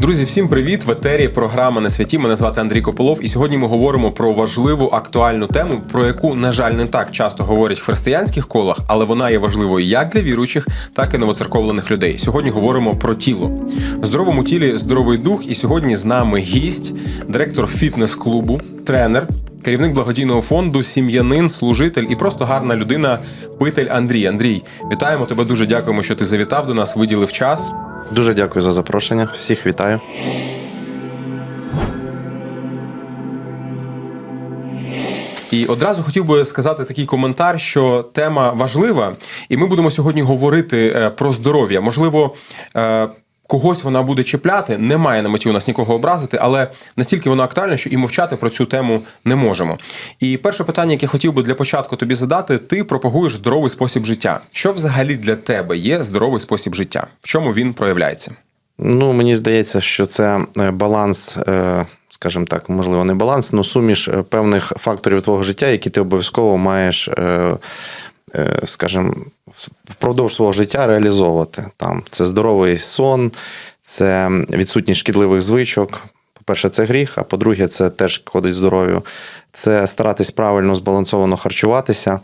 Друзі, всім привіт! В етері програма на святі. Мене звати Андрій Кополов, і сьогодні ми говоримо про важливу актуальну тему, про яку, на жаль, не так часто говорять в християнських колах, але вона є важливою як для віруючих, так і новоцерковлених людей. Сьогодні говоримо про тіло. В здоровому тілі здоровий дух. І сьогодні з нами гість, директор фітнес-клубу, тренер. Керівник благодійного фонду, сім'янин, служитель і просто гарна людина, питель Андрій. Андрій, вітаємо тебе. Дуже дякуємо, що ти завітав до нас, виділив час. Дуже дякую за запрошення. Всіх вітаю. І одразу хотів би сказати такий коментар, що тема важлива, і ми будемо сьогодні говорити е, про здоров'я. Можливо, е, когось вона буде чіпляти. Немає на меті у нас нікого образити, але настільки вона актуальна, що і мовчати про цю тему не можемо. І перше питання, яке хотів би для початку тобі задати: ти пропагуєш здоровий спосіб життя. Що взагалі для тебе є здоровий спосіб життя? В чому він проявляється? Ну, мені здається, що це е, баланс, е, скажімо так, можливо, не баланс, але суміш е, певних факторів твого життя, які ти обов'язково маєш, скажімо, впродовж свого життя реалізовувати. Там це здоровий сон, це відсутність шкідливих звичок. По-перше, це гріх, а по-друге, це теж ходить здоров'ю. Це старатись правильно збалансовано харчуватися.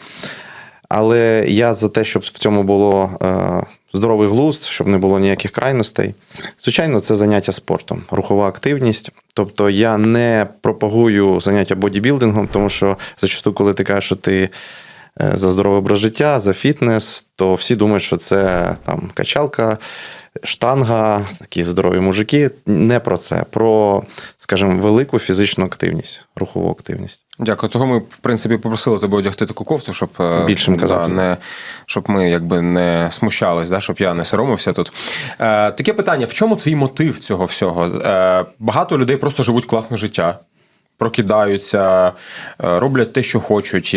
Але я за те, щоб в цьому було е, здоровий глузд, щоб не було ніяких крайностей. Звичайно, це заняття спортом, рухова активність. Тобто я не пропагую заняття бодібілдингом, тому що зачасту, коли ти кажеш, що ти за здоровий образ життя, за фітнес, то всі думають, що це там качалка. Штанга, такі здорові мужики. Не про це, про, скажімо, велику фізичну активність, рухову активність. Дякую. Того ми, в принципі, попросили тебе одягти таку кофту, щоб е, Більшим казати. Да, не, щоб ми якби не смущались, да, щоб я не соромився тут. Е, таке питання: в чому твій мотив цього всього? Е, багато людей просто живуть класне життя, прокидаються, е, роблять те, що хочуть.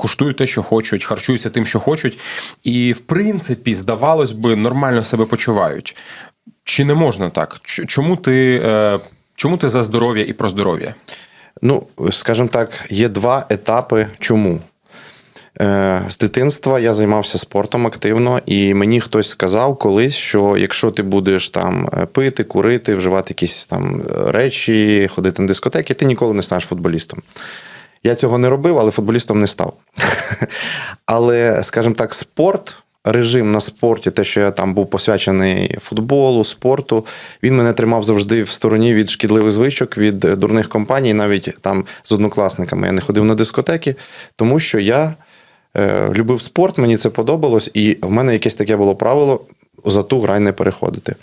Куштують те, що хочуть, харчуються тим, що хочуть, і в принципі, здавалось би, нормально себе почувають. Чи не можна так? Чому ти, е, чому ти за здоров'я і про здоров'я? Ну, скажімо так, є два етапи. Чому? Е, З дитинства я займався спортом активно, і мені хтось сказав колись, що якщо ти будеш там е, пити, курити, вживати якісь там речі, ходити на дискотеки, ти ніколи не станеш футболістом. Я цього не робив, але футболістом не став. Але, скажімо так, спорт, режим на спорті, те, що я там був посвячений футболу, спорту, він мене тримав завжди в стороні від шкідливих звичок, від дурних компаній, навіть там з однокласниками. Я не ходив на дискотеки, тому що я е, любив спорт, мені це подобалось, і в мене якесь таке було правило за ту грань не переходити.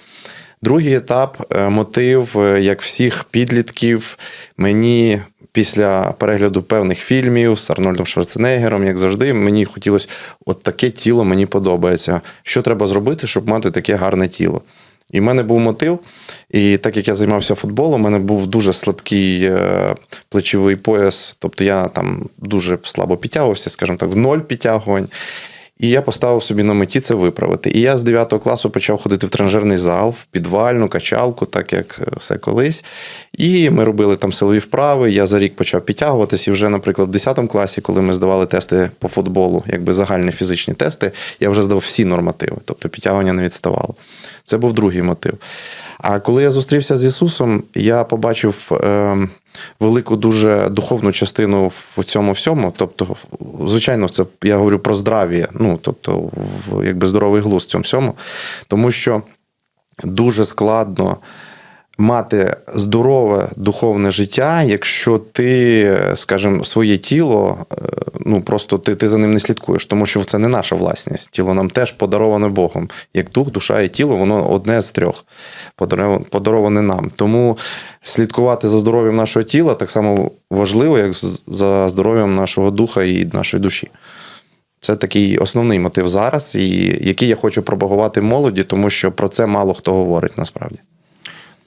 Другий етап е, мотив, е, як всіх підлітків, мені після перегляду певних фільмів з Арнольдом Шварценеггером, як завжди, мені хотілося, от таке тіло мені подобається. Що треба зробити, щоб мати таке гарне тіло? І в мене був мотив, і так як я займався футболом, у мене був дуже слабкий е, плечовий пояс, тобто я там дуже слабо підтягувався, скажімо так, в ноль підтягувань. І я поставив собі на меті це виправити. І я з 9 класу почав ходити в тренажерний зал, в підвальну, качалку, так як е, все колись. І ми робили там силові вправи. Я за рік почав підтягуватись. І вже, наприклад, в 10 класі, коли ми здавали тести по футболу, якби загальні фізичні тести, я вже здав всі нормативи, тобто підтягування не відставало. Це був другий мотив. А коли я зустрівся з Ісусом, я побачив е, велику дуже духовну частину в цьому всьому. Тобто, звичайно, це я говорю про здрав'я, ну тобто, в якби здоровий глузд в цьому всьому, тому що дуже складно. Мати здорове духовне життя, якщо ти, скажімо, своє тіло, е, ну просто ти ти за ним не слідкуєш, тому що це не наша власність. Тіло нам теж подароване Богом. Як дух, душа і тіло, воно одне з трьох подароване нам. Тому слідкувати за здоров'ям нашого тіла так само важливо, як за здоров'ям нашого духа і нашої душі. Це такий основний мотив зараз, і який я хочу пропагувати молоді, тому що про це мало хто говорить насправді.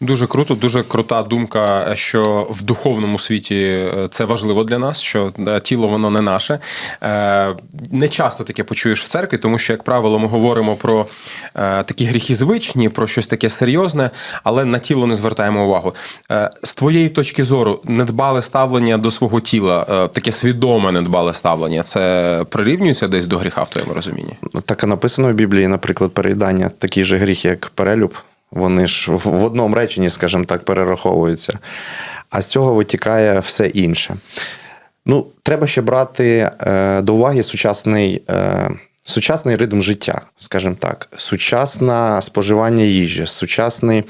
Дуже круто, дуже крута думка, що в духовному світі е, це важливо для нас, що е, тіло воно не наше. Е, не часто таке почуєш в церкві, тому що, як правило, ми говоримо про такі гріхи звичні, про щось таке серйозне, але на тіло не звертаємо увагу. З твоєї точки зору, недбале ставлення до свого тіла, таке свідоме недбале ставлення, це прирівнюється десь до гріха в твоєму розумінні? Так і написано в Біблії, наприклад, переїдання такий же гріх, як перелюб Вони ж в одному реченні, скажімо так, перераховуються. А з цього витікає все інше. Ну, треба ще брати е, до уваги сучасний, е, сучасний ритм життя, скажімо так, сучасне споживання їжі, сучасний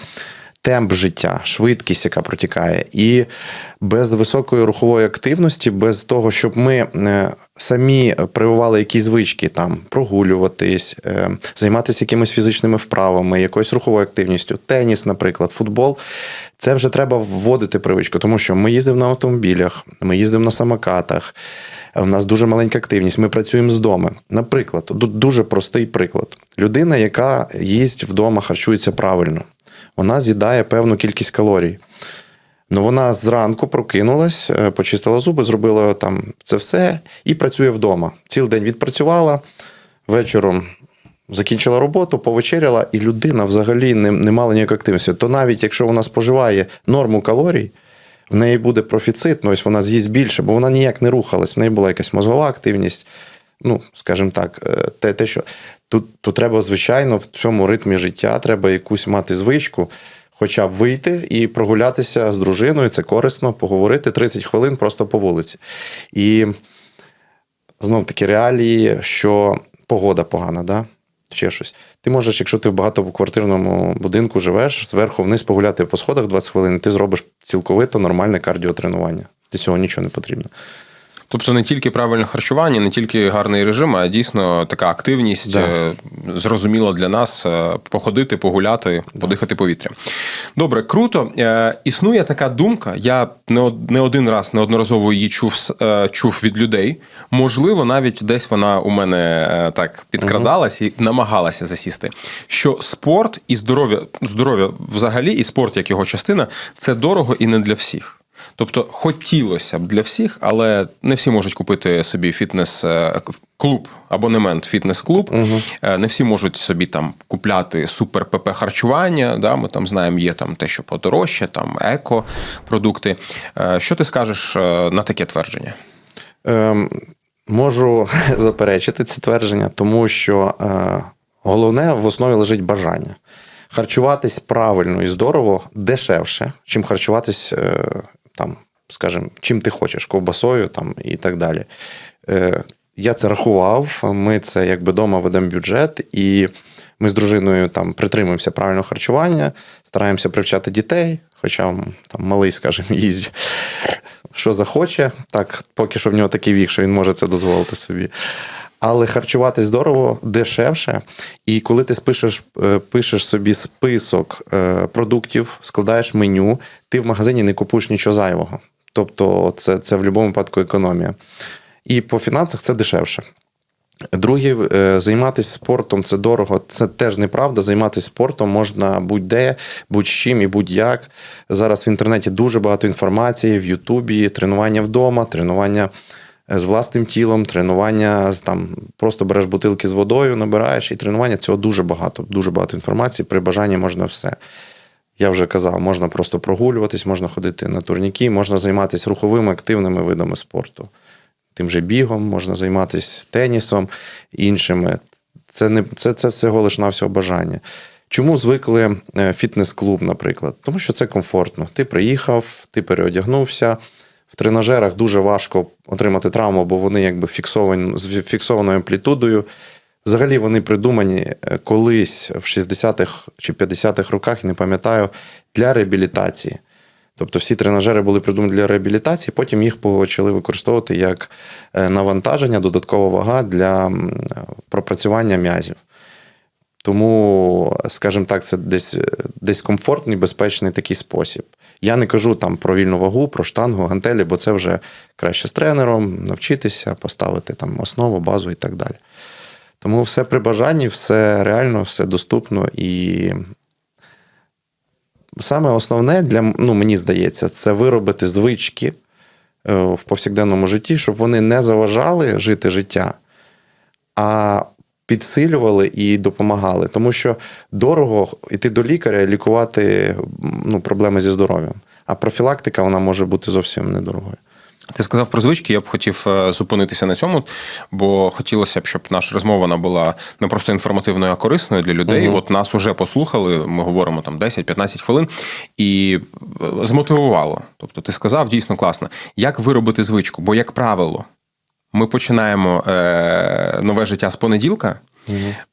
темп життя, швидкість, яка протікає. І без високої рухової активності, без того, щоб ми е, самі прививали якісь звички, там прогулюватись, е, займатися якимись фізичними вправами, якоюсь руховою активністю, теніс, наприклад, футбол. Це вже треба вводити привичку, тому що ми їздимо на автомобілях, ми їздимо на самокатах. У нас дуже маленька активність. Ми працюємо з дому. Наприклад, дуже простий приклад. Людина, яка їсть вдома, харчується правильно, вона з'їдає певну кількість калорій. Ну, вона зранку прокинулась, е, почистила зуби, зробила там це все і працює вдома. Цілий день відпрацювала, вечором закінчила роботу, повечеряла, і людина взагалі не, не мала ніякої активності. То навіть якщо вона споживає норму калорій, в неї буде профіцит, ну ось вона з'їсть більше, бо вона ніяк не рухалась, в неї була якась мозгова активність. Ну, скажімо так, е, те, те що тут, тут треба, звичайно, в цьому ритмі життя треба якусь мати звичку, хоча б вийти і прогулятися з дружиною, це корисно, поговорити 30 хвилин просто по вулиці. І знов таки реалії, що погода погана, да? ще щось. Ти можеш, якщо ти в багатоквартирному будинку живеш, зверху вниз погуляти по сходах 20 хвилин, ти зробиш цілковито нормальне кардіотренування. Для цього нічого не потрібно. Тобто не тільки правильне харчування, не тільки гарний режим, а дійсно така активність Да. е, зрозуміла для нас е, походити, погуляти, подихати повітрям. Добре, круто. Е, Існує така думка. Я не один раз неодноразово її чув чув від людей. Можливо, навіть десь вона у мене так підкрадалась і намагалася засісти. Що спорт і здоров'я, здоров'я взагалі, і спорт як його частина, це дорого і не для всіх. Тобто хотілося б для всіх, але не всі можуть купити собі фітнес-клуб, абонемент фітнес-клуб. Е, Не всі можуть собі там купляти супер ПП харчування. Да? Ми там знаємо, є там те, що подорожче, там еко-продукти. Е, Що ти скажеш е, на таке твердження? Ем, можу заперечити це твердження, тому що е, головне в основі лежить бажання. Харчуватись правильно і здорово дешевше, чим харчуватись, е, там, скажімо, чим ти хочеш, ковбасою там, і так далі. Е, я це рахував, ми це якби вдома ведемо бюджет, і ми з дружиною там притримуємося правильного харчування, стараємося привчати дітей, хоча там малий, скажімо, їсть що захоче. Так, поки що в нього такий вік, що він може це дозволити собі. Але харчувати здорово дешевше. І коли ти спишеш, е, пишеш собі список е, продуктів, складаєш меню, ти в магазині не купуєш нічого зайвого. Тобто, це, це в будь-якому випадку економія. І по фінансах це дешевше. Друге, е, займатися спортом це дорого. Це теж неправда. Займатися спортом можна будь-де, будь-чим і будь-як. Зараз в інтернеті дуже багато інформації, в Ютубі, тренування вдома, тренування з власним тілом, тренування там просто береш бутилки з водою, набираєш, і тренування цього дуже багато. Дуже багато інформації. При бажанні можна все. Я вже казав, можна просто прогулюватись, можна ходити на турніки, можна займатися руховими активними видами спорту. Тим же бігом, можна займатися тенісом, іншими. Це не це, це всього лиш навсього бажання. Чому звикли е, фітнес-клуб, наприклад? Тому що це комфортно. Ти приїхав, ти переодягнувся. В тренажерах дуже важко отримати травму, бо вони якби фіксовані з фіксованою амплітудою. Взагалі вони придумані е, колись в 60-х чи 50-х роках, не пам'ятаю, для реабілітації. Тобто всі тренажери були придумані для реабілітації, потім їх почали використовувати як е, навантаження, додаткова вага для пропрацювання м'язів. Тому, скажімо так, це десь, десь комфортний, безпечний такий спосіб. Я не кажу там про вільну вагу, про штангу, гантелі, бо це вже краще з тренером, навчитися, поставити там основу, базу і так далі. Тому все при бажанні, все реально, все доступно і саме основне для ну, мені здається, це виробити звички е, в повсякденному житті, щоб вони не заважали жити життя, а підсилювали і допомагали. Тому що дорого йти до лікаря і лікувати ну, проблеми зі здоров'ям. А профілактика вона може бути зовсім недорогою. Ти сказав про звички, я б хотів е, зупинитися на цьому, бо хотілося б, щоб наша розмова вона була не просто інформативною, а корисною для людей. Мгм. От нас уже послухали, ми говоримо там 10-15 хвилин, і е, змотивувало. Тобто, ти сказав дійсно класно. Як виробити звичку? Бо, як правило, ми починаємо е, нове життя з понеділка.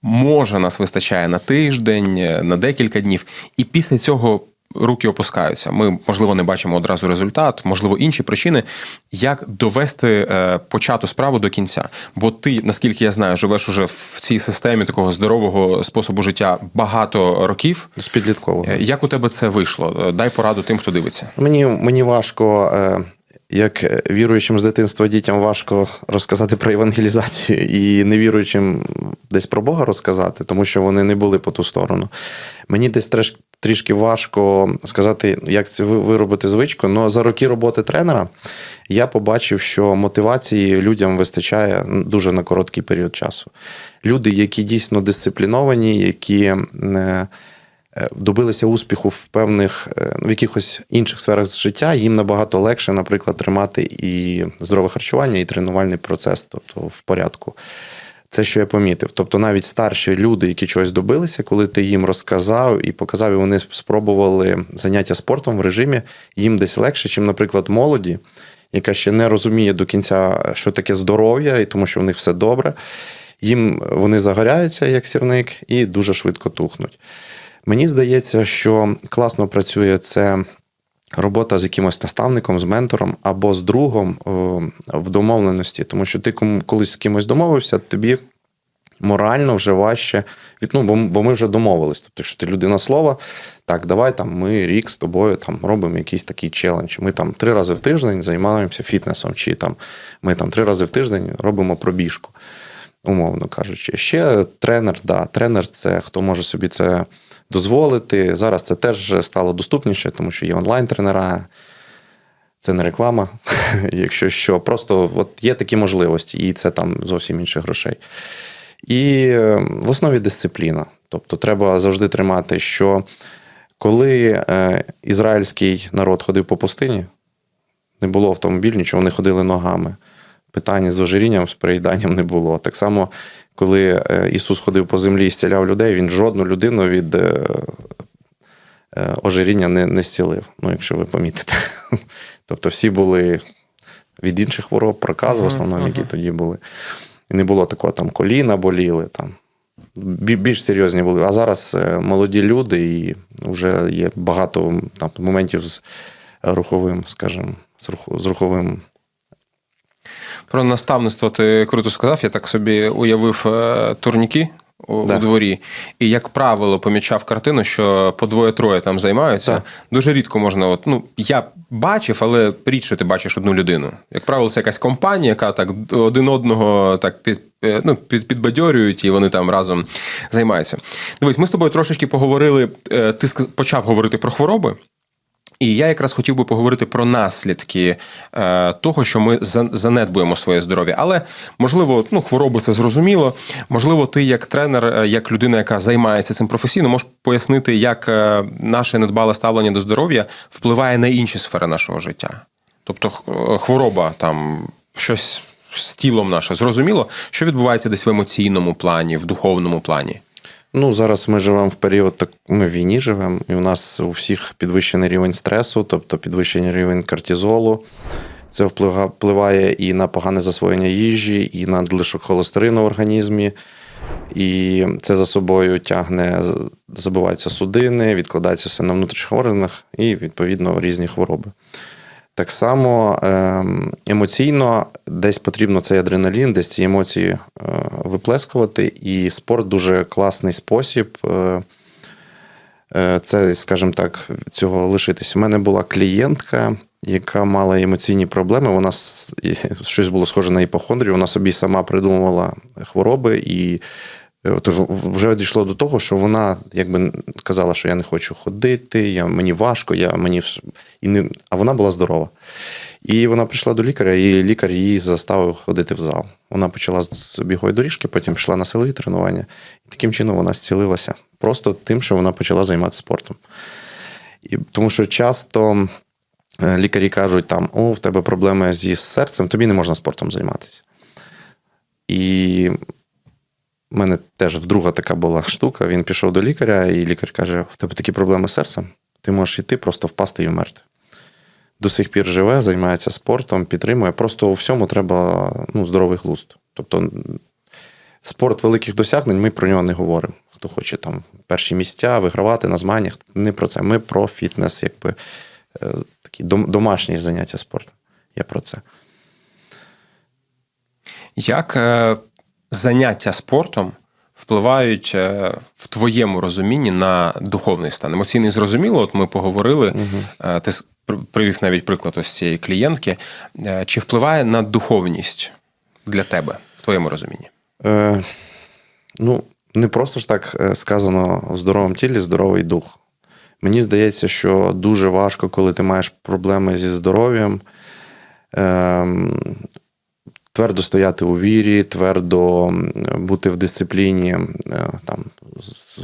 Може, нас вистачає на тиждень, е, на декілька днів, і після цього руки опускаються. Ми, можливо, не бачимо одразу результат, можливо, інші причини, як довести е, почату справу до кінця. Бо ти, наскільки я знаю, живеш уже в цій системі такого здорового способу життя багато років. З підліткового. Е, Як у тебе це вийшло? Е, Дай пораду тим, хто дивиться. Мені, мені важко, е, як віруючим з дитинства дітям важко розказати про евангелізацію і невіруючим десь про Бога розказати, тому що вони не були по ту сторону. Мені десь трішки важко сказати, як це виробити звичку. але за роки роботи тренера я побачив, що мотивації людям вистачає дуже на короткий період часу. Люди, які дійсно дисципліновані, які. Е, е, добилися успіху в певних е, в якихось інших сферах життя, їм набагато легше, наприклад, тримати і здорове харчування, і тренувальний процес, тобто в порядку. Це що я помітив. Тобто навіть старші люди, які чогось добилися, коли ти їм розказав і показав, і вони спробували заняття спортом в режимі, їм десь легше, чим, наприклад, молоді, яка ще не розуміє до кінця, що таке здоров'я, і тому що в них все добре. Їм вони загоряються, як сірник, і дуже швидко тухнуть. Мені здається, що класно працює це робота з якимось наставником, з ментором або з другом в домовленості, тому що ти колись з кимось домовився, тобі морально вже важче. Ну, бо, бо ми вже домовились. Тобто, що ти людина слова, так, давай там ми рік з тобою там робимо якийсь такий челендж. Ми там три рази в тиждень займаємося фітнесом, чи там ми там три рази в тиждень робимо пробіжку, умовно кажучи. Ще тренер, да, тренер це хто може собі це дозволити. Зараз це теж стало доступніше, тому що є онлайн-тренера. Це не реклама, якщо що. Просто от є такі можливості, і це там зовсім інших грошей. І е, в основі дисципліна. Тобто треба завжди тримати, що коли е, ізраїльський народ ходив по пустині, не було автомобіль, нічого, вони ходили ногами. Питання з ожирінням, з переїданням не було. Так само, коли е, Ісус ходив по землі і зціляв людей, він жодну людину від е, е, ожиріння не, не зцілив. Ну, якщо ви помітите. Тобто всі були від інших хвороб, проказ в основному, які тоді були. І не було такого, там коліна боліли. Там. Більш серйозні були. А зараз молоді люди, і вже є багато там, моментів з руховим, скажімо, з руховим. Про наставництво ти круто сказав. Я так собі уявив е, турніки у, Да. у дворі, і як правило, помічав картину, що по двоє-троє там займаються. Так. Дуже рідко можна. От, ну я бачив, але рідше ти бачиш одну людину. Як правило, це якась компанія, яка так один одного так під. е, Ну, під, підбадьорюють і вони там разом займаються. Дивись, ми з тобою трошечки поговорили. е, Ти почав говорити про хвороби. І я якраз хотів би поговорити про наслідки е, того, що ми за- занедбуємо своє здоров'я. Але можливо, ну хвороби це зрозуміло. Можливо, ти як тренер, е, як людина, яка займається цим професійно, можеш пояснити, як е, наше недбале ставлення до здоров'я впливає на інші сфери нашого життя. Тобто, е, хвороба там щось з тілом наше зрозуміло, що відбувається десь в емоційному плані, в духовному плані. Ну, зараз ми живемо в період, так, ми в війні живемо, і у нас у всіх підвищений рівень стресу, тобто підвищений рівень кортизолу. Це впливає і на погане засвоєння їжі, і на надлишок холестерину в організмі. І це за собою тягне, забиваються судини, відкладається все на внутрішніх органах і, відповідно, різні хвороби. Так само ем, емоційно десь потрібно цей адреналін, десь ці емоції е, виплескувати. І спорт дуже класний спосіб. е, е, Це, скажімо так, цього лишитись. У мене була клієнтка, яка мала емоційні проблеми. Вона щось було схоже на іпохондрію. Вона собі сама придумувала хвороби і. е, в- вже дійшло до того, що вона якби казала, що я не хочу ходити, я, мені важко, я, мені і не, а вона була здорова. І вона прийшла до лікаря, і лікар її заставив ходити в зал. Вона почала з бігової доріжки, потім пішла на силові тренування. І таким чином вона зцілилася. Просто тим, що вона почала займатися спортом. І, тому що часто е, лікарі кажуть, там, о, в тебе проблеми зі серцем, тобі не можна спортом займатися. І в мене теж вдруга така була штука. Він пішов до лікаря, і лікар каже: в тебе такі проблеми з серцем, ти можеш йти, просто впасти і вмерти. До сих пір живе, займається спортом, підтримує. Просто у всьому треба ну, здоровий глузд. Тобто, спорт великих досягнень, ми про нього не говоримо. Хто хоче там перші місця, вигравати на змаганнях. Не про це. Ми про фітнес, якби е, такі домашні заняття спортом. Я про це. Як е, заняття спортом впливають е, в твоєму розумінні на духовний стан? Емоційний зрозуміло, от ми поговорили, е, ти привів навіть приклад ось цієї клієнтки. Е, Чи впливає на духовність для тебе в твоєму розумінні? Е, ну, не просто ж так е, сказано в здоровому тілі здоровий дух. Мені здається, що дуже важко, коли ти маєш проблеми зі здоров'ям, ем, твердо стояти у вірі, твердо бути в дисципліні е, там,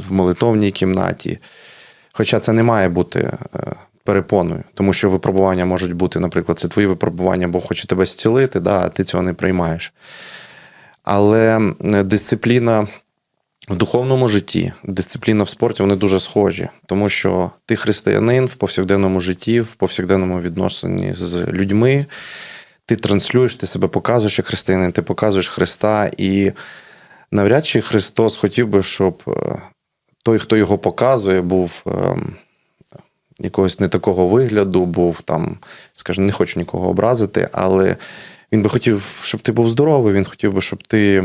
в молитовній кімнаті. Хоча це не має бути е, перепоною, тому що випробування можуть бути, наприклад, це твої випробування, Бог хоче тебе зцілити, да, а ти цього не приймаєш. Але е, дисципліна в духовному житті, дисципліна в спорті, вони дуже схожі, тому що ти християнин в повсякденному житті, в повсякденному відношенні з людьми. Ти транслюєш, ти себе показуєш як християнин, ти показуєш Христа, і навряд чи Христос хотів би, щоб е, той, хто його показує, був ем, якогось не такого вигляду, був там, скажімо, не хочу нікого образити, але він би хотів, щоб ти був здоровий, він хотів би, щоб ти,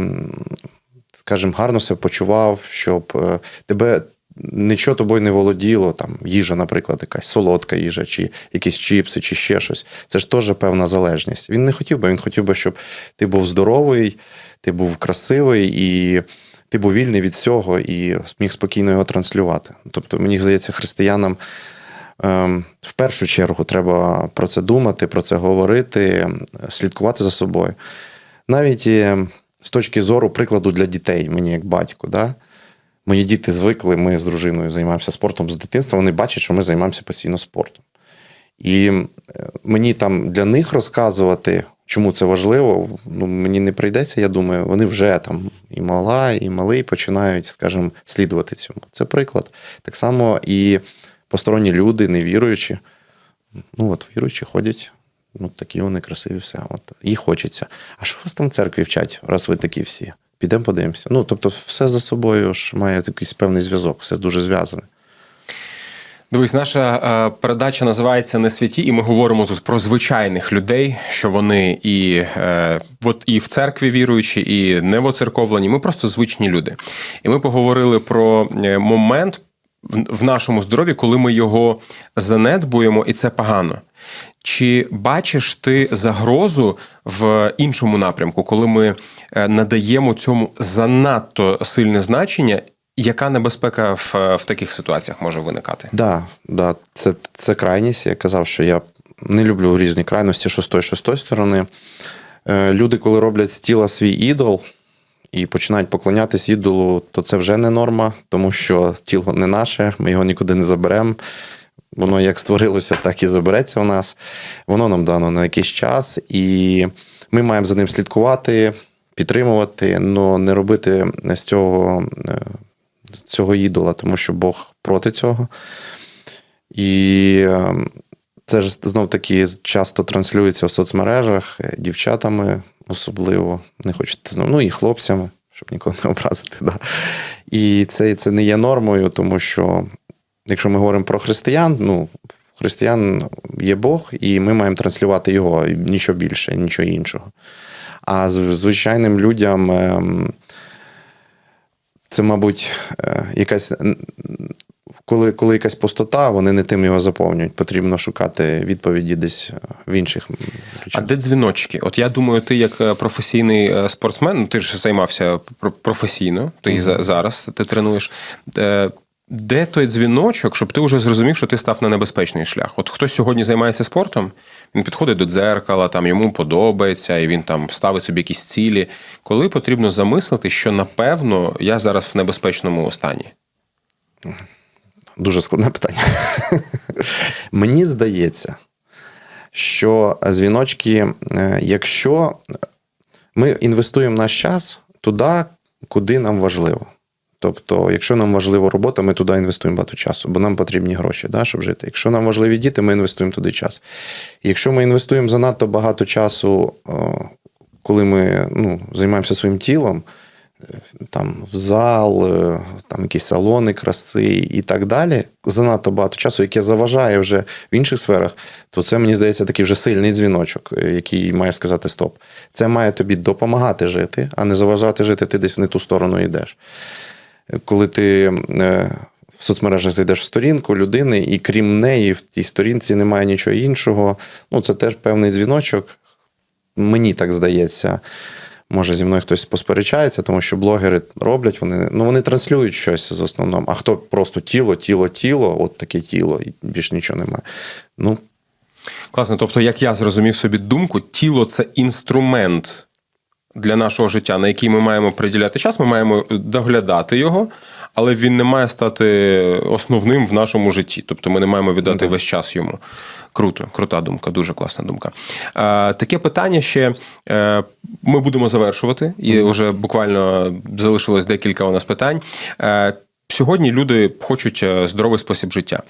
скажімо, гарно себе почував, щоб е, тебе нічого тобою не володіло, там їжа, наприклад, якась солодка їжа, чи якісь чіпси, чи ще щось. Це ж теж певна залежність. Він не хотів би, він хотів би, щоб ти був здоровий, ти був красивий і ти був вільний від всього і міг спокійно його транслювати. Тобто, мені здається, християнам. Ем, В першу чергу треба про це думати, про це говорити, слідкувати за собою. Навіть е, з точки зору прикладу для дітей, мені як батько, да? мої діти звикли, ми з дружиною займаємося спортом з дитинства, вони бачать, що ми займаємося постійно спортом. І е, мені там для них розказувати, чому це важливо, ну, мені не прийдеться, я думаю, вони вже там і мала, і малий починають, скажімо, слідувати цьому. Це приклад. Так само і посторонні люди, невіруючі. Ну, от віруючі ходять, ну такі вони красиві, все. От, їх хочеться. А що вас там в церкві вчать, раз ви такі всі? Підемо подивимося. Ну, тобто, все за собою ж має якийсь певний зв'язок, все дуже зв'язане. Дивись, наша е, передача називається Не святі, і ми говоримо тут про звичайних людей, що вони і, е, от, і в церкві віруючі, і не воцерковлені. Ми просто звичні люди. І ми поговорили про е, момент в, нашому здоров'ї, коли ми його занедбуємо, і це погано. Чи бачиш ти загрозу в іншому напрямку, коли ми е, надаємо цьому занадто сильне значення? Яка небезпека в, в таких ситуаціях може виникати? Да, да, це, це крайність. Я казав, що я не люблю різні крайності шостої, шостої сторони. Е, Люди, коли роблять з тіла свій ідол і починають поклонятись ідолу, то це вже не норма, тому що тіло не наше, ми його нікуди не заберемо. Воно як створилося, так і забереться у нас. Воно нам дано на якийсь час, і ми маємо за ним слідкувати, підтримувати, але не робити з цього, е, цього ідола, тому що Бог проти цього. І е, це ж знов таки часто транслюється в соцмережах е, дівчатами, особливо, не хочете знов, ну і хлопцями, щоб нікого не образити. Да. І це, це не є нормою, тому що якщо ми говоримо про християн, ну, християн є Бог, і ми маємо транслювати його, нічого більше, нічого іншого. А звичайним людям ем, це, мабуть, е, якась. Коли, коли якась пустота, вони не тим його заповнюють. Потрібно шукати відповіді десь в інших А де дзвіночки? От я думаю, ти як е, професійний е, спортсмен, ну ти ж займався професійно, ти і за- зараз ти тренуєш. Е, Де той дзвіночок, щоб ти вже зрозумів, що ти став на небезпечний шлях? От хтось сьогодні займається спортом, він підходить до дзеркала, там йому подобається, і він там ставить собі якісь цілі. Коли потрібно замислити, що напевно я зараз в небезпечному стані? Дуже складне питання. Мені здається, що дзвіночки, е, якщо ми інвестуємо наш час туди, куди нам важливо. Тобто, якщо нам важлива робота, ми туди інвестуємо багато часу, бо нам потрібні гроші, да, щоб жити. Якщо нам важливі діти, ми інвестуємо туди час. Якщо ми інвестуємо занадто багато часу, е, коли ми ну, займаємося своїм тілом, там в зал, е, там якісь салони краси і так далі, занадто багато часу, яке заважає вже в інших сферах, то це мені здається такий вже сильний дзвіночок, е, який має сказати стоп. Це має тобі допомагати жити, а не заважати жити, ти десь не ту сторону йдеш. Коли ти е, в соцмережах зайдеш в сторінку людини, і крім неї в тій сторінці немає нічого іншого, ну це теж певний дзвіночок. Мені так здається. Може, зі мною хтось посперечається, тому що блогери роблять, вони ну вони транслюють щось з основному. А хто просто тіло, тіло, тіло, от таке тіло, і більш нічого немає. Ну, Класно. Тобто, як я зрозумів собі думку, тіло це інструмент для нашого життя, на який ми маємо приділяти час, ми маємо доглядати його, але він не має стати основним в нашому житті. Тобто ми не маємо віддати Да. весь час йому. Круто, крута думка, дуже класна думка. Таке питання ще е, ми будемо завершувати, і вже буквально залишилось декілька у нас питань. Е, сьогодні люди хочуть е, здоровий спосіб життя.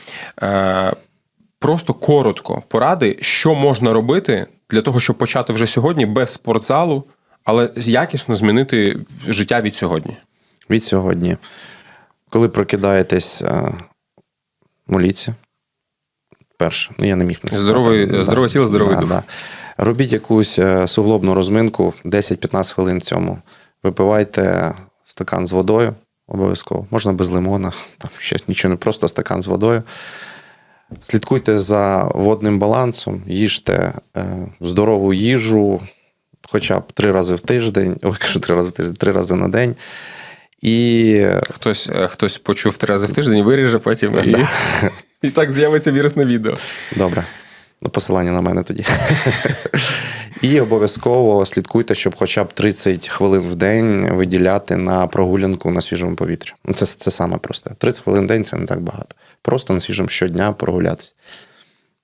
Просто коротко поради, що можна робити для того, щоб почати вже сьогодні без спортзалу, але якісно змінити життя від сьогодні. від сьогодні, коли прокидаєтесь, е, моліться. Перше, ну я не міг не. Здоровий- здорове тіло, здоровий дух. Робіть якусь е, суглобну розминку 10-15 хвилин цьому. Випивайте стакан з водою обов'язково. Можна без лимона, там ще нічого не просто стакан з водою. Слідкуйте за водним балансом, їжте е, здорову їжу хоча б три рази в тиждень, ой, кажу, три рази в тиждень, три рази на день. І Хтось, е, хтось почув три рази в тиждень, виріже потім і, і так з'явиться вірусне відео. Добре. Ну, Посилання на мене тоді. І обов'язково слідкуйте, щоб хоча б 30 хвилин в день виділяти на прогулянку на свіжому повітрі. Ну, це, це саме просте. 30 хвилин в день це не так багато. Просто на свіжому щодня прогулятися.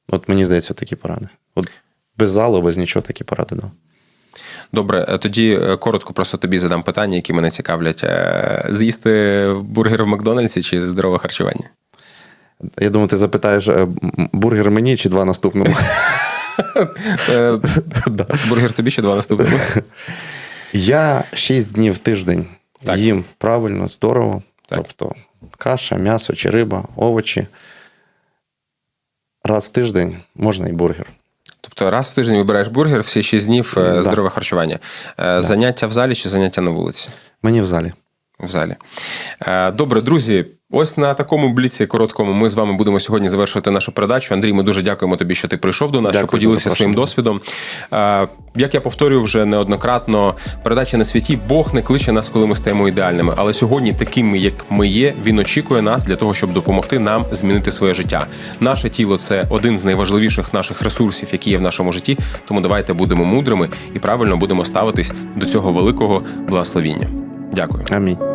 От мені здається, такі поради. От без залу, без нічого такі поради дав. Добре, е, тоді е, коротко просто тобі задам питання, які мене цікавлять. Е, З'їсти бургер в Макдональдсі чи здорове харчування? Я думаю, ти запитаєш, бургер мені чи два наступному? Бургер тобі ще два наступного. Я 6 днів в тиждень Так. їм правильно, здорово. Так. Тобто каша, м'ясо чи риба, овочі. Раз в тиждень можна і бургер. Тобто раз в тиждень вибираєш бургер, всі 6 днів е, Да. здорове харчування. Е, Заняття в залі чи заняття на вулиці? Мені в залі. В залі. Е, Добре, друзі. Ось на такому бліці короткому ми з вами будемо сьогодні завершувати нашу передачу. Андрій, ми дуже дякуємо тобі, що ти прийшов до нас, Дякую що поділився своїм досвідом. Як я повторюю вже неоднократно, передача на святі Бог не кличе нас, коли ми стаємо ідеальними. Але сьогодні, такими як ми є, він очікує нас для того, щоб допомогти нам змінити своє життя. Наше тіло це один з найважливіших наших ресурсів, які є в нашому житті. Тому давайте будемо мудрими і правильно будемо ставитись до цього великого благословіння. Дякую. Амінь.